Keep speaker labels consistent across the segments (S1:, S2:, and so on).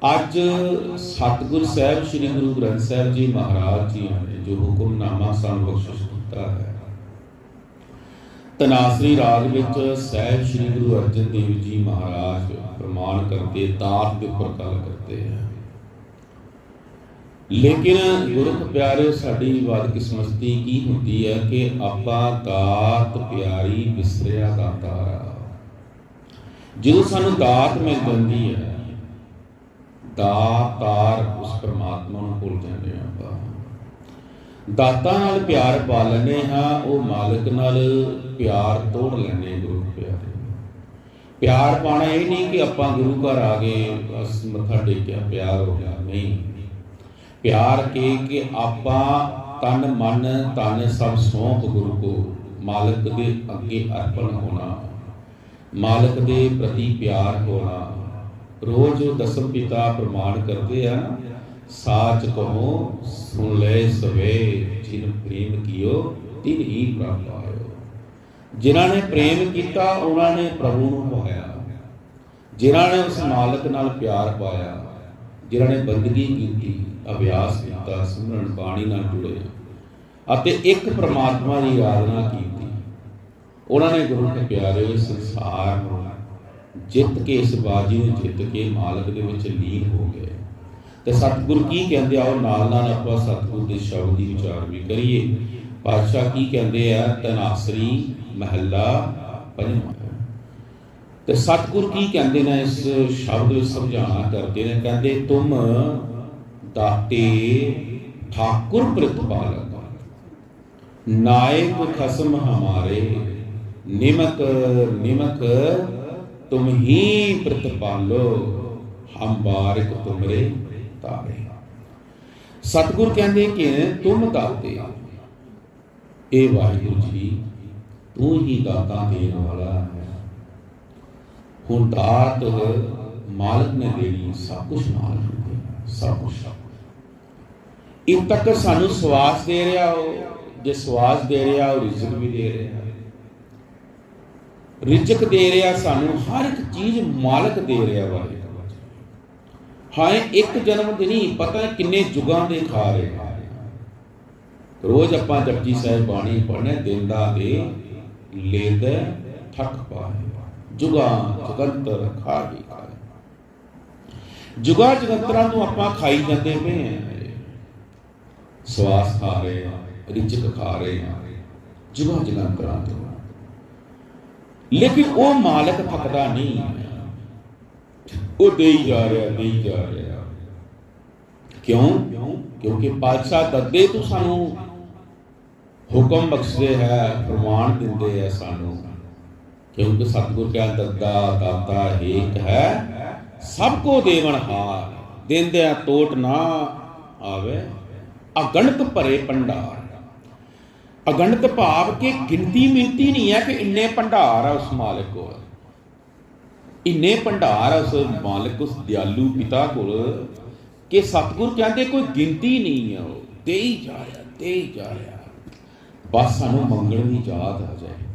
S1: ਅੱਜ ਸਤਿਗੁਰ ਸਾਹਿਬ, ਸ੍ਰੀ ਗੁਰੂ ਗ੍ਰੰਥ ਸਾਹਿਬ ਜੀ ਮਹਾਰਾਜ ਜੀ ਨੇ ਜੋ ਹੁਕਮਨਾਮਾ ਸਾਨੂੰ ਬਖਸ਼ਿਸ਼ ਕੀਤਾ ਹੈ, ਤਨਾਸਰੀ ਰਾਗ ਵਿੱਚ ਸਹਿਬ ਸ੍ਰੀ ਗੁਰੂ ਅਰਜਨ ਦੇਵ ਜੀ ਮਹਾਰਾਜ ਪ੍ਰਮਾਣ ਕਰਦੇ ਦਾਤ ਦੇ ਉੱਪਰ ਗੱਲ ਕਰਦੇ ਹੈ ਲੇਕਿਨ ਗੁਰਖ ਪਿਆਰੇ ਸਾਡੀ ਬਦਕਿਸਮਤੀ ਕੀ ਹੁੰਦੀ ਹੈ ਕਿ ਆਪਾਂ ਦਾਤ ਪਿਆਰੀ ਵਿਸਰਿਆ ਦਾਤਾਰਾ ਜਦੋਂ ਸਾਨੂੰ ਦਾਤ ਮਿਲ ਜਾਂਦੀ ਹੈ ਦਾਤਾਰ ਉਸ ਪਰਮਾਤਮਾ ਨੂੰ ਭੁੱਲ ਜਾਂਦੇ ਆਪਾਂ। ਦਾਤਾ ਨਾਲ ਪਿਆਰ ਪਾ ਲੈਂਦੇ ਹਾਂ, ਉਹ ਮਾਲਕ ਨਾਲ ਪਿਆਰ ਤੋੜ ਲੈਂਦੇ ਗੁਰੂ ਪਿਆਰੇ ਪਿਆਰ ਪਾਣਾ ਇਹ ਨਹੀਂ ਕਿ ਆਪਾਂ ਗੁਰੂ ਘਰ ਆ ਗਏ, ਬਸ ਮੱਥਾ ਟੇਕਿਆ, ਪਿਆਰ ਹੋ ਗਿਆ, ਨਹੀਂ। ਪਿਆਰ ਕੇ ਕਿ ਆਪਾਂ ਤਨ ਮਨ ਤਨ ਸਭ ਸੌਂਪ ਗੁਰੂ ਕੋ, ਮਾਲਕ ਦੇ ਅੱਗੇ ਅਰਪਣ ਹੋਣਾ, ਮਾਲਕ ਦੇ ਪ੍ਰਤੀ ਪਿਆਰ ਹੋਣਾ। ਰੋਜ਼ ਦਸਮ ਪਿਤਾ ਪ੍ਰਮਾਣ ਕਰਦੇ ਆ, ਸਾਚ ਕਹੋ, ਸੁਣ ਲੈ ਸਵੇ, ਜਿਨ ਪ੍ਰੇਮ ਕੀਓ, ਤਿਨ ਹੀ ਪ੍ਰਾਪਤ ਆਇਓ। ਜਿਨ੍ਹਾਂ ਨੇ ਪ੍ਰੇਮ ਕੀਤਾ, ਉਹਨਾਂ ਨੇ ਪ੍ਰਭੂ ਨੂੰ ਪਾਇਆ ਜਿਨ੍ਹਾਂ ਨੇ ਉਸ ਮਾਲਕ ਨਾਲ ਪਿਆਰ ਪਾਇਆ, ਜਿਨ੍ਹਾਂ ਨੇ ਬੰਦਗੀ ਕੀਤੀ, ਅਭਿਆਸ ਕੀਤਾ, ਸਿਮਰਨ, ਬਾਣੀ ਨਾਲ ਜੁੜੇ, ਅਤੇ ਇੱਕ ਪ੍ਰਮਾਤਮਾ ਦੀ ਆਰਾਧਨਾ ਕੀਤੀ। ਉਹਨਾਂ ਨੇ ਗੁਰੂ ਕੇ ਪਿਆਰੇ ਸੰਸਾਰ ਨੂੰ ਜਿੱਤ ਕੇ ਇਸ ਬਾਜੀ ਨੂੰ ਜਿੱਤ ਕੇ ਮਾਲਕ ਦੇ ਵਿੱਚ ਲੀਨ ਹੋ ਗਏ। ਤੇ ਸਤਿਗੁਰ ਕੀ ਕਹਿੰਦੇ ਆ? ਉਹ ਨਾਲ ਨਾਲ ਆਪਾਂ ਸਤਿਗੁਰ ਦੇ ਸ਼ਬਦ ਦੀ ਵਿਚਾਰ ਵੀ ਕਰੀਏ। ਪਾਤਸ਼ਾਹ ਕੀ ਕਹਿੰਦੇ ਆ? ਤਨਾਸਰੀ ਮਹੱਲਾ ਪੰਜਵਾਂ। ਤੇ ਸਤਿਗੁਰ ਕੀ ਕਹਿੰਦੇ ਨੇ? ਇਸ ਸ਼ਬਦ ਵਿੱਚ ਸਮਝਾਣਾ ਕਰਦੇ ਨੇ। ਕਹਿੰਦੇ, ਤੁਮ ਦਾਤੇ ਠਾਕੁਰ ਪ੍ਰਤਪਾਲਕ। ਨਾਇਕ ਖਸਮ ਹਮਾਰੇ। ਨਿਮਕ ਨਿਮਕ ਤੁਮ ਹੀ ਪ੍ਰਤਪਾਲੋ, ਹਮ ਬਾਰਿਕ ਤੁਮਰੇ ਤਾਰੇ। ਸਤਿਗੁਰ ਕਹਿੰਦੇ ਕਿ ਤੁਮ ਦਾਤੇ, ਇਹ ਵਾਹਿਗੁਰੂ ਜੀ, ਤੂੰ ਹੀ ਦਾਤਾ ਦੇਣ ਵਾਲਾ ਹੈ। ਹੁਣ ਦਾਤ ਮਾਲਕ ਨੇ ਦੇਣੀ, ਸਭ ਕੁਝ ਨਾਲ ਹੁੰਦੇ ਸਭ ਕੁਝ ਇਹ ਤੱਕ ਸਾਨੂੰ ਸਵਾਸ ਦੇ ਰਿਹਾ ਹੋ ਜੇ ਸਵਾਸ ਦੇ ਰਿਹਾ ਹੋ ਰਿਜ਼ਕ ਵੀ ਦੇ ਰਿਹਾ। ਰਿਜ਼ਕ ਦੇ ਰਿਹਾ, ਸਾਨੂੰ ਹਰ ਇੱਕ ਚੀਜ਼ ਮਾਲਕ ਦੇ ਰਿਹਾ ਵਾਹਿਗੁਰੂ ਹਾਂ ਇੱਕ ਜਨਮ ਦੇ ਨਹੀਂ ਪਤਾ ਕਿੰਨੇ ਜੁਗਾਂ ਦੇ ਖਾ ਰਹੇ ਰੋਜ਼ ਆਪਾਂ ਜਪਜੀ ਸਾਹਿਬ ਬਾਣੀ ਪੜ੍ਹਨੇ ਦਿਨ ਦੇ ਲੇਦ ਠੱਕ ਪਾਏ। ਜੁਗਾ ਜਗੰਤਰ ਖਾ ਖਾਏ। ਜੁਗਾ ਜਗੰਤਰਾਂ ਨੂੰ ਆਪਾਂ ਖਾਈ ਜਾਂਦੇ ਪਏ ਆ ਸਵਾਸ ਖਾ ਰਹੇ ਆ ਰਿਚਕ ਖਾ ਰਹੇ ਆ ਜੁਗਾ ਜਗੰਤਰਾਂ ਤੋਂ। ਲੇਕਿਨ ਉਹ ਮਾਲਕ ਥੱਕਦਾ ਨਹੀਂ। ਉਹ ਦੇਈ ਜਾ ਰਿਹਾ, ਦੇਈ ਜਾ ਰਿਹਾ। ਕਿਉਂ? ਕਿਉਂਕਿ ਪਾਤਸ਼ਾਹ ਦੱਦੇ ਤੋਂ ਸਾਨੂੰ, ਹੁਕਮ ਬਖਸ਼ਦੇ ਹੈ ਪ੍ਰਮਾਣ ਦਿੰਦੇ ਹੈ ਸਾਨੂੰ। ਕਿਉਂਕਿ ਸਤਿਗੁਰ ਕਿਆ ਦੱਦਾ ਦਾਤਾ ਏਕ ਹੈ, ਸਭ ਕੋ ਦੇਵਨ ਹਾਰ। ਦਿੰਦਿਆਂ ਟੋਟ ਨਾ ਆਵੇ, ਅਗਣਤ ਭਰੇ ਭੰਡਾਰ। ਅਗਣਤ ਭਾਵ ਕਿ ਗਿਣਤੀ ਮਿਲਤੀ ਨਹੀਂ ਹੈ ਕਿ ਇੰਨੇ ਭੰਡਾਰ ਆ ਉਸ ਮਾਲਕ ਕੋਲ। ਇੰਨੇ ਭੰਡਾਰ ਆ ਉਸ ਮਾਲਕ, ਉਸ ਦਿਆਲੂ ਪਿਤਾ ਕੋਲ ਕਿ ਸਤਿਗੁਰ ਕਹਿੰਦੇ ਕੋਈ ਗਿਣਤੀ ਨਹੀਂ ਹੈ ਉਹ। ਦੇਈ ਜਾ ਰਿਹਾ ਦੇਈ ਜਾ ਰਿਹਾ। ਬਸ ਸਾਨੂੰ ਮੰਗਣ ਦੀ ਯਾਦ ਆ ਜਾਏ।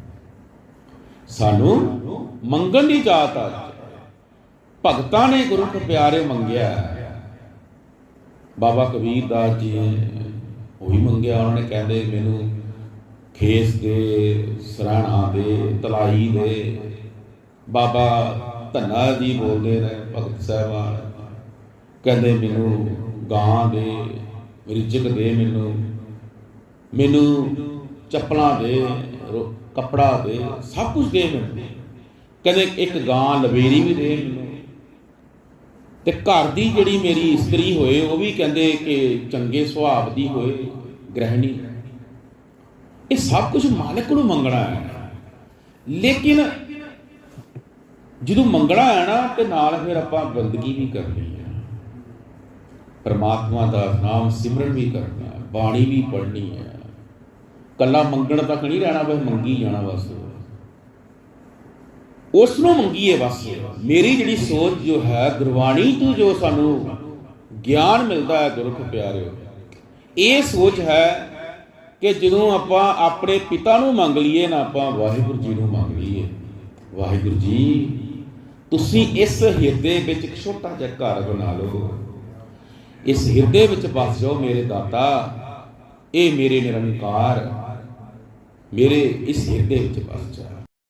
S1: ਸਾਨੂੰ ਮੰਗਣ ਦੀ ਯਾਦ ਆ ਜਾਏ। ਭਗਤਾਂ ਨੇ ਗੁਰੂ ਕੇ ਪਿਆਰੇ ਮੰਗਿਆ। ਬਾਬਾ ਕਬੀਰ ਦਾਸ ਜੀ ਉਹੀ ਮੰਗਿਆ, ਉਹਨਾਂ ਨੇ ਕਹਿੰਦੇ ਮੈਨੂੰ ਖੇਸ ਦੇ, ਸਰਾਣਾ ਦੇ, ਤਲਾਈ ਦੇ, ਬਾਬਾ ਧੰਨਾ ਜੀ ਬੋਲਦੇ ਨੇ, ਭਗਤ ਸਾਹਿਬਾਨ। ਕਹਿੰਦੇ ਮੈਨੂੰ ਗਾਂ ਦੇ, ਰਿਜਕ ਦੇ ਮੈਨੂੰ। ਮੈਨੂੰ ਚੱਪਲਾਂ ਦੇ, ਰੋ- ਕੱਪੜਾ ਦੇ, ਸਭ ਕੁਝ ਦੇ ਮੈਨੂੰ। ਕਹਿੰਦੇ ਇੱਕ ਗਾਂ ਲਵੇਰੀ ਵੀ ਦੇ ਮੈਨੂੰ। ਤੇ ਘਰ ਦੀ ਜਿਹੜੀ ਮੇਰੀ ਇਸਤਰੀ ਹੋਏ, ਉਹ ਵੀ ਕਹਿੰਦੇ ਕਿ ਚੰਗੇ ਸੁਭਾਅ ਦੀ ਹੋਏ, ਗ੍ਰਹਿਣੀ। ਇਹ ਸਭ ਕੁਝ ਮਾਲਕ ਨੂੰ ਮੰਗਣਾ ਹੈ। ਲੇਕਿਨ ਜਦੋਂ ਮੰਗਣਾ ਹੈ ਨਾ, ਤੇ ਨਾਲ ਫਿਰ ਆਪਾਂ ਬੰਦਗੀ ਵੀ ਕਰਨੀ ਹੈ। ਪਰਮਾਤਮਾ ਦਾ ਨਾਮ ਸਿਮਰਨ ਵੀ ਕਰਨਾ ਹੈ, ਬਾਣੀ ਵੀ ਪੜ੍ਹਨੀ ਹੈ। ਕੱਲਾ ਮੰਗਣ ਤੱਕ ਨਹੀਂ ਰਹਿਣਾ, ਬਸ ਮੰਗੀ ਜਾਣਾ ਬਸ। ਉਸ ਨੂੰ ਮੰਗੀਏ ਬਸ। ਮੇਰੀ ਜਿਹੜੀ ਸੋਚ ਜੋ ਹੈ, ਗੁਰਬਾਣੀ ਤੋਂ ਜੋ ਸਾਨੂੰ ਗਿਆਨ ਮਿਲਦਾ ਹੈ, ਗੁਰਖ ਪਿਆਰਿਓ, ਇਹ ਸੋਚ ਹੈ ਕਿ ਜਦੋਂ ਆਪਾਂ ਆਪਣੇ ਪਿਤਾ ਨੂੰ ਮੰਗ ਲਈਏ ਨਾ ਆਪਾਂ ਵਾਹਿਗੁਰੂ ਜੀ ਨੂੰ ਮੰਗ ਲਈਏ। ਵਾਹਿਗੁਰੂ ਜੀ, ਤੁਸੀਂ ਇਸ ਹਿਰਦੇ ਵਿੱਚ ਇੱਕ ਛੋਟਾ ਜਿਹਾ ਘਰ ਬਣਾ ਲਓ ਇਸ ਹਿਰਦੇ ਵਿੱਚ ਵਸ ਜਾਓ ਮੇਰੇ ਦਾਤਾ। ਇਹ ਮੇਰੇ ਨਿਰੰਕਾਰ। ਮੇਰੇ ਇਸ ਹਿਰਦੇ ਵਿੱਚ ਵਸ ਜਾ